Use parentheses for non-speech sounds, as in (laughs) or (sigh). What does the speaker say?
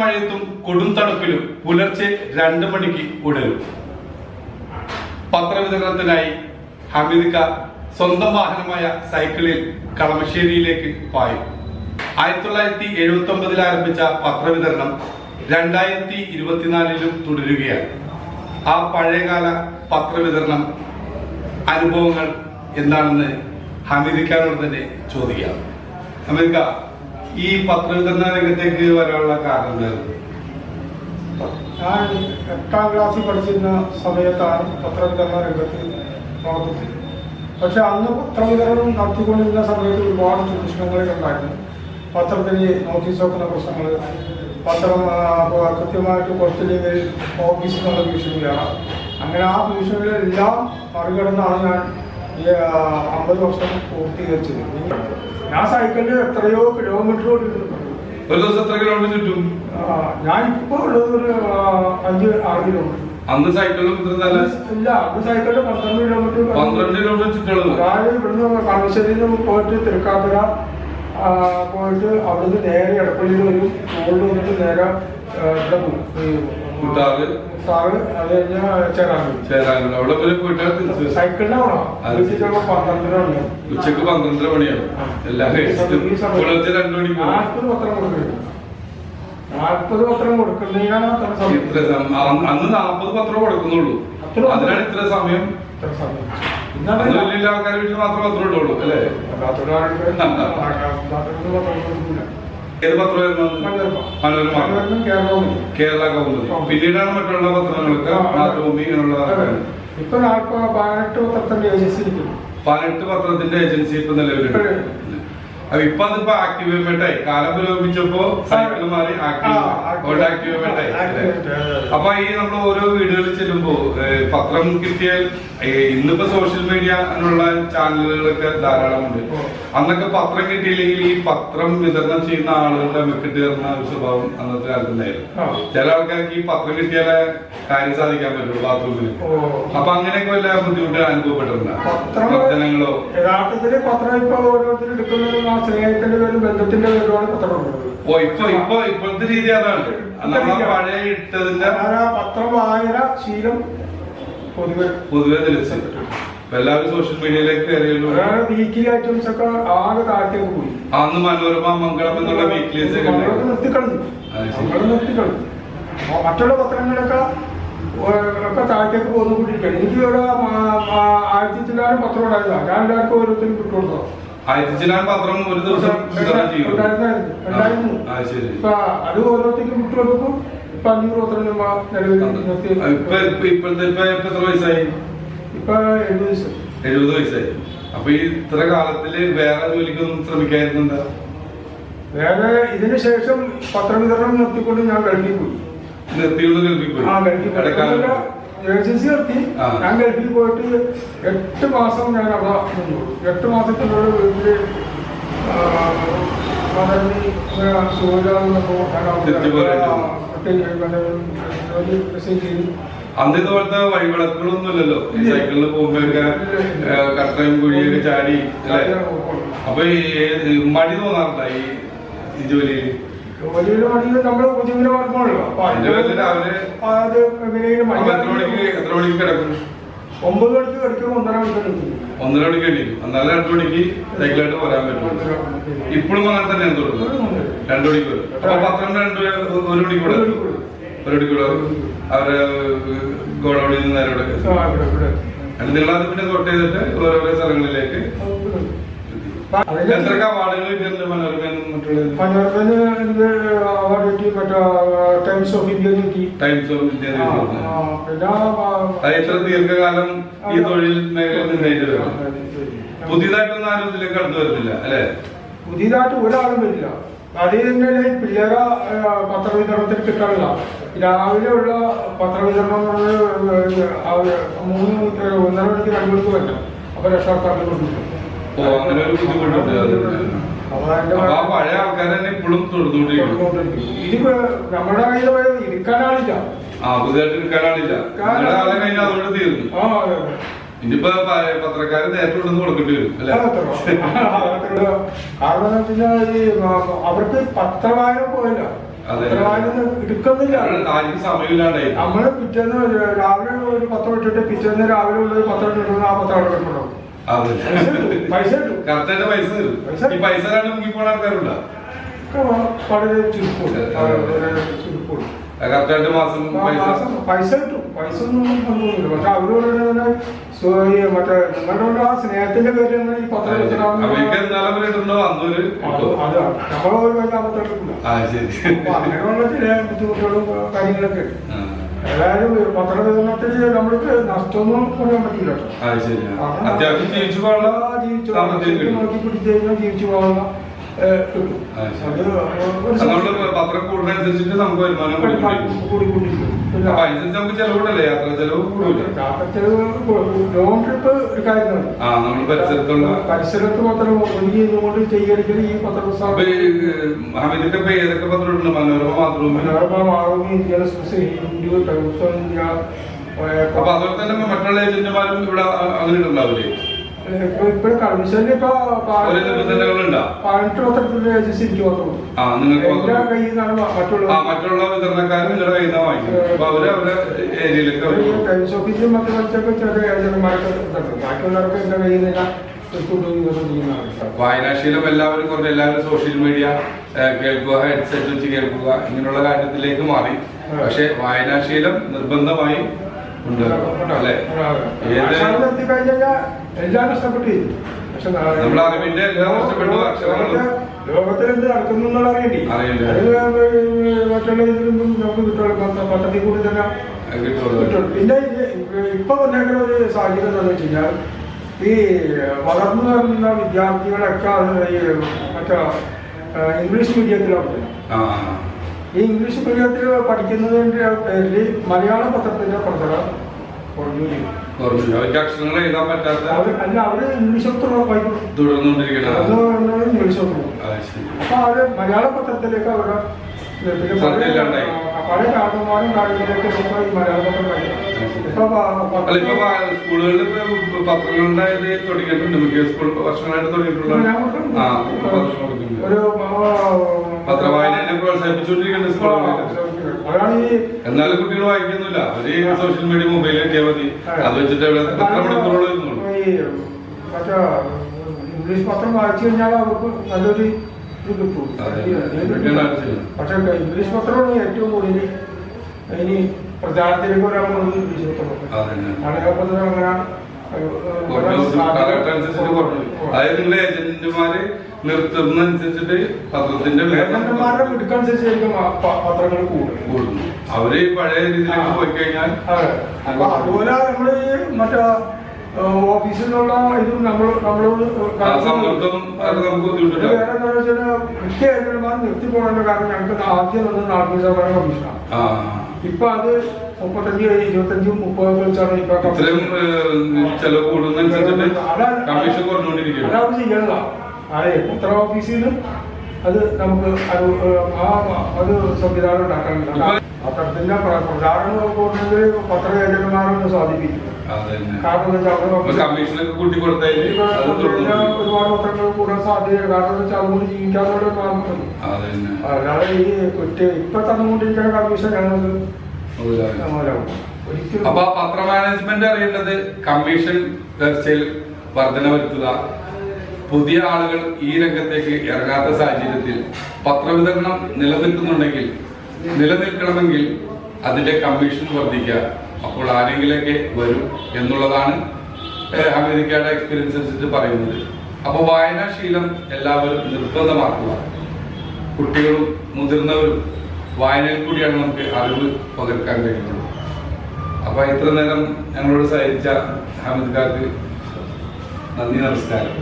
മഴയത്തും കൊടും തണുപ്പിലും പുലർച്ചെ രണ്ട് മണിക്ക് ഉടരും പത്രവിതരണത്തിനായി ഹമീദിക്ക സ്വന്തം വാഹനമായ സൈക്കിളിൽ കളമശ്ശേരിയിലേക്ക് പായും. ആയിരത്തി തൊള്ളായിരത്തി എഴുപത്തി ഒമ്പതിൽ ആരംഭിച്ച പത്രവിതരണം രണ്ടായിരത്തി ഇരുപത്തിനാലിലും തുടരുകയാണ്. ആ പഴയകാല പത്രവിതരണം അനുഭവങ്ങൾ എന്താണെന്ന് ഹമീദിക്കാനോട് തന്നെ ചോദിക്കാം. ഹമീദ് ഖാൻ ഈ പത്രവിതരണ രംഗത്തേക്ക് വരാനുള്ള കാരണം എന്തായിരുന്നു? ഞാൻ എട്ടാം ക്ലാസ്സിൽ പഠിച്ചിരുന്ന സമയത്താണ് പത്രവിതരണ രംഗത്ത് പ്രവർത്തിച്ചത് പക്ഷെ അന്ന് പത്രവിതരണം നടത്തിക്കൊണ്ടിരുന്ന സമയത്ത് ഒരുപാട് പ്രശ്നങ്ങൾ ഉണ്ടായിരുന്നു. പത്രത്തിന് നോട്ടീസ് വെക്കുന്ന പ്രശ്നങ്ങൾ പത്രം കൃത്യമായിട്ട് കൊടുത്തില്ലെങ്കിൽ ഓഫീസിൽ നിന്നുള്ള ഭീഷണിയാണ്. അങ്ങനെ ആ ഭീഷണികളെല്ലാം മറികടന്നാണ് ഞാൻ ഈ അമ്പത് വർഷം പൂർത്തീകരിച്ചത് ഞാൻ സൈക്കിളിൽ എത്രയോ കിലോമീറ്റർ ഓടിയിട്ടുണ്ട് ഒരു ദിവസം എത്ര കിലോമീറ്റർ ചുറ്റും? ഞാൻ ഇപ്പൊ ഉള്ളത് ഒരു അഞ്ച് ആറ് കിലോമീറ്റർ അന്ന് സൈക്കിളിലും ഇല്ല അത് സൈക്കിളിൽ പന്ത്രണ്ട് കിലോമീറ്റർ പന്ത്രണ്ട് കിലോമീറ്റർ ചുറ്റുള്ളത് അതായത് ഇവിടുന്ന് കളമശ്ശേരിയിൽ നിന്ന് പോയിട്ട് തിരുക്കാപ്പുര പോയിട്ട് അവിടുന്ന് നേരെ എടപ്പള്ളിയിൽ വരും റോഡിൽ വന്നിട്ട് നേരെ ഇവിടെ സാറ് അത് കഴിഞ്ഞാൽ ചേരാനുണ്ട്. അവിടെ സൈക്കിളിനാണോ ഉച്ചയ്ക്ക് പന്ത്രണ്ടര മണിയാണ്. എല്ലാം പുലർച്ചെ രണ്ടു മണിക്ക്. നാൽപ്പത് പത്രം നാൽപ്പത് ഇത്ര സം- അന്ന് നാപ്പത് നാൽപ്പത് പത്രം കൊടുക്കുന്നുള്ളൂ. അതിനാണ് ഇത്ര സമയം. ആൾക്കാരെ വലിയ ആൾക്കാർ വീട്ടിൽ മാത്രമേ പത്രം ഇട്ടുള്ളൂ അല്ലേ? (laughs) ഏത് പത്രമായിരുന്നു? മനോരമ കേരള കൗമുദി പിന്നീടാണ് മറ്റുള്ള പത്രങ്ങൾക്ക് മാതൃഭൂമി ഇങ്ങനെയുള്ള ഇപ്പൊ പതിനെട്ട് പത്രത്തിന്റെ ഏജൻസി പതിനെട്ട് പത്രത്തിന്റെ ഏജൻസി ഇപ്പൊ നിലവിലുണ്ട്. അപ്പൊ ഇപ്പൊ അതിപ്പോ ആക്ടിവേമെന്റായി കാലം പുരോഗമിച്ചപ്പോ സൈക്കിൾ മാറി ആക്ടിവ് ആക്ടിവേമെന്റായി അപ്പൊ ഈ നമ്മൾ ഓരോ വീടുകളിൽ ചെല്ലുമ്പോ പത്രം കിട്ടിയാൽ ഇന്നിപ്പോ സോഷ്യൽ മീഡിയ എന്നുള്ള ചാനലുകളൊക്കെ ധാരാളമുണ്ട്. അന്നൊക്കെ പത്രം കിട്ടിയില്ലെങ്കിൽ ഈ പത്രം വിതരണം ചെയ്യുന്ന ആളുകളുടെ മെക്കിട്ട് തീർന്ന ഒരു സ്വഭാവം അന്നത്തെ കാലത്തുണ്ടായിരുന്നു. ചില ആൾക്കാർക്ക് ഈ പത്രം കിട്ടിയാലേ കാര്യം സാധിക്കാൻ പറ്റുള്ളൂ ബാത്റൂമിൽ അപ്പൊ അങ്ങനെയൊക്കെ വല്ല ബുദ്ധിമുട്ടുകൾ അനുഭവപ്പെട്ടിട്ടുണ്ട്? പത്രം പ്രവർത്തനങ്ങളോ യഥാർത്ഥത്തിൽ പത്രം ഇപ്പൊ ഓരോരുത്തരും എടുക്കുന്നത് ആ സ്നേഹത്തിന്റെ പേരും ബന്ധത്തിന്റെ പേരുമാണ് പത്രം ഓ ഇപ്പൊ ഇപ്പൊ ഇപ്പോഴത്തെ രീതി അതാണ്. നമ്മളെ പഴയ ഇട്ടതിന്റെ ആ പത്രം വായന ശീലം പൊതുവെ പൊതുവെ നിലച്ചു എല്ലാവരും സോഷ്യൽ മീഡിയയിലേക്ക് വീക്കിലി ഐറ്റംസ് ഒക്കെ ആകെ താഴത്തേക്ക് പോയി. അന്ന് മനോരമ മംഗളം എന്നുള്ള നമ്മളത് നിർത്തിക്കളഞ്ഞു. നമ്മൾ നിർത്തിക്കളഞ്ഞു. മറ്റുള്ള പത്രങ്ങളൊക്കെ ഒക്കെ താഴത്തേക്ക് പോന്നുകൊണ്ടിരിക്കുകയാണ് എനിക്ക് ഇവിടെ ആയിരത്തി ചില്ലാനും പത്രം ഉണ്ടായില്ല ഞാൻ എല്ലാവർക്കും ഓരോരുത്തരും വിട്ടുകൊടുത്തോ ആയിരത്തി പത്രം ഒരു ദിവസം ഇപ്പൊ അത് ഓരോരുത്തർക്കും വിട്ടുകൊടുക്കും ഇപ്പൊ അഞ്ഞൂറ് പത്രം രൂപ നിലവിൽ ഇപ്പൊ ഇപ്പൊ ഇപ്പോഴത്തെ ഇപ്പൊ ഇപ്പൊ എത്ര വയസ്സായി? ഇപ്പൊ എഴുപത് വയസ്സായി. അപ്പൊ ഈ ഇത്ര കാലത്തിൽ വേറെ ജോലിക്കൊന്നും ശ്രമിക്കായിരുന്നുണ്ടാ വേറെ ഇതിനു ശേഷം പത്രവിതരണം നിർത്തിക്കൊണ്ട് ഞാൻ ഗൾഫിൽ പോയി. നിർത്തിയുള്ള പോയി. ആ ഗൾഫിൽ പോയി. ഇടക്കാലം ഏജൻസി നടത്തി. ഞാൻ ഗൾഫിൽ പോയിട്ട് എട്ട് മാസം ഞാൻ അവിടെ നിന്നു. എട്ട് മാസത്തിനുള്ള വീട്ടിൽ അന്ന് ഇതുപോലത്തെ വഴിവിളക്കുകളൊന്നും ഈ. സൈക്കിളിൽ പോകുമ്പോഴൊക്കെ കട്ടയും കുഴിയൊക്കെ ചാടി അപ്പൊ ഈ മടി തോന്നാറുണ്ടോ ഈ ഈ ജോലിയിൽ? ജോലിയിൽ പണിയിൽ നമ്മൾ മാർഗമാണല്ലോ. അപ്പൊ അത് എങ്ങനെയും മണിക്ക് കിടക്കും? ഒമ്പത് മണിക്ക് കിടക്കും ഒന്നര മണിക്ക് കിടക്കും. ഒന്നര മണിക്ക് എണീക്കും എന്നാലും രണ്ടു മണിക്ക് സൈക്കിളായിട്ട് വരാൻ പറ്റും. ഇപ്പോഴും അങ്ങനെ തന്നെയാണ് തുടരുന്നത് രണ്ടു മണിക്ക് വരും അപ്പൊ പത്രം രണ്ട് ഒരു മണിക്ക് കൂടെ ഒരു മണിക്ക് കൂടെ അവരെ ഗോഡൌണിൽ നിന്ന് നേരെ ഇവിടെ. പിന്നെ തൊട്ട് ചെയ്തിട്ട് ഓരോരോ സ്ഥലങ്ങളിലേക്ക് എത്ര അവാർഡുകൾ കിട്ടിയിട്ടുണ്ട് മനോരമ മറ്റുള്ള മനോരമന് ഇത് അവാർഡ് കിട്ടി മറ്റേ ടൈംസ് ഓഫ് ഇന്ത്യ കിട്ടി. ടൈംസ് ഓഫ് ഇന്ത്യ ആ, ആ, പിന്നെ അത് ദീർഘകാലം ഈ തൊഴിൽ വരും? പുതിയതായിട്ടൊന്നും ആരും ഇതിലേക്ക് കടന്നു വരുന്നില്ല അല്ലെ? പുതിയതായിട്ട് ഒരാളും വരില്ല. അത് തന്നെ പിള്ളേര ആ, പത്രവിതരണത്തിന് കിട്ടാറില്ല. രാവിലെ ഉള്ള പത്രവിതരണം മൂന്ന് ഒന്നര മണിക്ക് രണ്ട് മണിക്ക് വരണം അപ്പൊ രക്ഷാകർത്താക്കൾ കൊണ്ടുപോകും ഓ അങ്ങനെ ഒരു ബുദ്ധിമുട്ടുണ്ട് അപ്പൊ ആ പഴയ ആൾക്കാരെ ഇപ്പോഴും നമ്മുടെ കയ്യിൽ ഇരിക്കാനാളില്ല. ആ പുതിയതായിട്ട് ഇരിക്കാനാളില്ല. കഴിഞ്ഞാൽ അതോട് തീർന്നു. ഇനിയിപ്പോ പത്രക്കാര് നേരത്തെ കൊണ്ടു കൊടുക്കേണ്ടി വരും അല്ലെ? കാരണം അവർക്ക് പത്രവായന പോയല്ലോ. നമ്മൾ പിറ്റേന്ന് രാവിലെ ഒരു പത്രം ഇട്ടിട്ട് പിറ്റേന്ന് രാവിലെ ഉള്ളത് പത്രം ഇട്ടിട്ട് ആ പത്രം അതെ പൈസ കിട്ടും, കറക്റ്റായിട്ട് പൈസ തരും? ഈ പൈസ രണ്ട് മുങ്ങി പോണ ആൾക്കാരുണ്ടോ? വളരെ ചുരുക്കമുണ്ട്. ചുരുക്കമുണ്ട്. കറക്റ്റായിട്ട് മാസം പൈസ? പൈസ കിട്ടും പൈസ ഒന്നും ഒന്നുമില്ല പക്ഷെ അവരോട് തന്നെ മറ്റേ നിങ്ങളുടെ ആ സ്നേഹത്തിന്റെ പേര് തന്നെ ഈ പത്രം നമ്മളൊരു വലിയ അബദ്ധം അങ്ങനെയുള്ള ചില ബുദ്ധിമുട്ടുകളും കാര്യങ്ങളൊക്കെ ഉണ്ട്. ഏതായാലും പത്രവിതരണത്തിൽ നമ്മൾക്ക് നഷ്ടമൊന്നും കൊണ്ടുപോകാൻ പറ്റില്ല ജീവിച്ചു പോകാനുള്ള ജീവിച്ചു പിടിച്ച് കഴിഞ്ഞാൽ ജീവിച്ചു പോകാനുള്ള കിട്ടും. പത്രം കൂടുന്നതനുസരിച്ചിട്ട് നമുക്ക് വരുമാനം അതിനനുസരിച്ച് നമുക്ക് ചെലവുണ്ടല്ലേ? യാത്ര ചെലവ് കൂടൂലേ. യാത്രച്ചെലവ് ലോങ് ട്രിപ്പ് ഒരു കാര്യമാണ്. നമ്മൾ പരിസരത്തുള്ള പരിസരത്ത് മാത്രം നിന്നുകൊണ്ട് ചെയ്യണമെങ്കിൽ ഈ ഈ ഹമീദിന്റെ ഇപ്പൊ ഏതൊക്കെ പത്രം ഉണ്ട് മനോരമ മാതൃഭൂമി മനോരമ മാതൃഭൂമി ഇന്ത്യ ഇന്ത്യ അപ്പൊ അതുപോലെ തന്നെ മറ്റുള്ള ഏജന്റുമാരും ഇവിടെ അങ്ങനെ ഉണ്ടാവില്ലേ ഇപ്പൊ പതിനെട്ട് പത്രത്തിന്റെ ഏജൻസി എനിക്ക് മാത്രമേ എല്ലാ മാത്രം കയ്യിൽ നിന്നാണ് മറ്റുള്ള കയ്യിൽ നിന്നാണ് വാങ്ങിക്കുന്നത്. അവർ അവരുടെ ഏരിയയിലേക്ക് മറ്റു മറ്റൊക്കെ എന്റെ കയ്യിൽ വായനാശീലം എല്ലാവരും കുറഞ്ഞ എല്ലാവരും സോഷ്യൽ മീഡിയ കേൾക്കുക ഹെഡ്സെറ്റ് വെച്ച് കേൾക്കുക ഇങ്ങനെയുള്ള കാര്യത്തിലേക്ക് മാറി. പക്ഷെ വായനാശീലം നിർബന്ധമായി ഉണ്ട്. അല്ലെ? ഏത് എല്ലാം നഷ്ടപ്പെട്ടു പക്ഷെ. ലോകത്തിൽ എന്ത് നടക്കുന്നു എന്നുള്ള അറിയണ്ടേ മറ്റുള്ള ഇതിലൊന്നും നമുക്ക് കിട്ടുള്ളൂ പത്രത്തിൽ കൂടി തന്നെ കിട്ടുള്ളൂ പിന്നെ ഇപ്പൊ വന്നേക്കുന്ന ഒരു സാഹചര്യം എന്താണെന്ന് വെച്ച് കഴിഞ്ഞാൽ ഈ വളർന്നു വരുന്ന വിദ്യാർത്ഥികളൊക്കെ ഈ മറ്റേ ഇംഗ്ലീഷ് മീഡിയത്തിലാണ് ഈ ഇംഗ്ലീഷ് മീഡിയത്തിൽ പഠിക്കുന്നതിന്റെ പേരിൽ മലയാള പത്രത്തിന്റെ പ്രചരണം കുറഞ്ഞു കുറഞ്ഞു അവർക്ക് അക്ഷരങ്ങൾ എഴുതാൻ പറ്റാത്ത അവർ അല്ല അവർ ഇംഗ്ലീഷ് പത്രം വായിക്കും അത് തുടർന്നുകൊണ്ടിരിക്കണം പറഞ്ഞാൽ ഇംഗ്ലീഷ് പത്രം അപ്പൊ അവർ മലയാള പത്രത്തിലേക്ക് അവരുടെ പിന്നെ ആ, പഴയ കാരണന്മാരും കാര്യങ്ങളിലേക്ക് ഇപ്പൊ ഈ മലയാള പത്രം വായിക്കും ഇപ്പൊ പ- അല്ല ഇപ്പൊ പത്രത്തിൽ- പ- സ്കൂളുകളിൽ ഇപ്പൊ പത്രങ്ങളുടെ ഇത് തുടങ്ങിയിട്ടുണ്ട്. മിക്ക സ്കൂൾ വർഷങ്ങളായിട്ട് തുടങ്ങിയിട്ടുള്ള ഒരു പത്രവായനയെ പ്രോത്സാഹിപ്പിച്ചുകൊണ്ടിരിക്കുന്നുണ്ട് സ്കൂളുകളിൽ അതാണ് ഈ എന്നാലും കുട്ടികൾ വായിക്കുന്നില്ല അവർ സോഷ്യൽ മീഡിയ മൊബൈൽ കിട്ടിയാൽ മതി. അത് വെച്ചിട്ട് ഇവിടെ എത്ര മണിക്കൂറോളം ഈ മറ്റേ ഇംഗ്ലീഷ് പത്രം വായിച്ചു കഴിഞ്ഞാൽ അവർക്ക് നല്ലൊരു ഇത് കിട്ടും. പക്ഷെ ഇംഗ്ലീഷ് പത്രമാണ് ഏറ്റവും കൂടുതൽ ഇനി പ്രചാരത്തിലേക്ക് ഒരാൾ ഇംഗ്ലീഷ് പത്രം മലയാള പത്രം അങ്ങനെ അതായത് നിങ്ങളെ ഏജന്റുമാര് നിർത്തുന്നതനുസരിച്ചിട്ട് പത്രത്തിന്റെ മിടുക്കനുസരിച്ചായിരിക്കും പത്രങ്ങൾ കൂടും കൂടുന്നു അവർ പഴയ രീതിയിലേക്ക് പോയി കഴിഞ്ഞാൽ അതെ. അതുപോലെ നമ്മൾ മറ്റേ ഓഫീസിലുള്ള ഇതും നമ്മൾ നമ്മളോട് മിക്ക ഏജന്റുമാർ നിർത്തി പോകേണ്ട കാരണം ഞങ്ങൾക്ക് ആദ്യം വന്നത് നാട്ടിൽ സഭയുടെ കമ്മീഷനാണ്. ഇപ്പൊ അത് മുപ്പത്തഞ്ച് ഇരുപത്തഞ്ചും മുപ്പത് വെച്ചാണ് ഇപ്പൊ അതാണ് ചെയ്യണതാ അതെ എത്ര ഓഫീസിൽ നിന്ന് അത് നമുക്ക് അത് ആ അത് സംവിധാനം ഉണ്ടാക്കാനുണ്ട്. പത്രത്തിന്റെ പ്ര- പ്രചാരണം കൂടുന്നത് പത്ര ഏജന്റുമാരൊന്ന് സ്വാധീനിക്കും കാരണം ഒരുപാട് പത്രങ്ങൾ കൂടാൻ സാധ്യത കാരണം വെച്ചാൽ അതുകൊണ്ട് ജീവിക്കാനുള്ള കാരണം അല്ലാതെ ഈ കുറ്റ ഇപ്പൊ തന്നുകൊണ്ടിരിക്കുന്ന കമ്മീഷൻ ഞങ്ങൾക്ക് അപ്പൊ പത്ര മാനേജ്മെന്റ് അറിയേണ്ടത് കമ്മീഷൻ ചർച്ചയിൽ വർധന വരുത്തുക പുതിയ ആളുകൾ ഈ രംഗത്തേക്ക് ഇറങ്ങാത്ത സാഹചര്യത്തിൽ പത്രവിതരണം നിലനിൽക്കുന്നുണ്ടെങ്കിൽ നിലനിൽക്കണമെങ്കിൽ അതിന്റെ കമ്മീഷൻ വർദ്ധിക്കുക. അപ്പോൾ ആരെങ്കിലൊക്കെ വരും എന്നുള്ളതാണ് അമേരിക്കയുടെ എക്സ്പീരിയൻസ് അനുസരിച്ച് പറയുന്നത്. അപ്പോൾ വായനാശീലം എല്ലാവരും നിർബന്ധമാക്കുക. കുട്ടികളും മുതിർന്നവരും വായനയിൽ കൂടിയാണ് നമുക്ക് അറിവ് പകർക്കാൻ കഴിയുന്നത്. അപ്പൊ ഇത്ര നേരം ഞങ്ങളോട് സഹകരിച്ച ഹമീദ് കാർക്ക് നന്ദി നമസ്കാരം.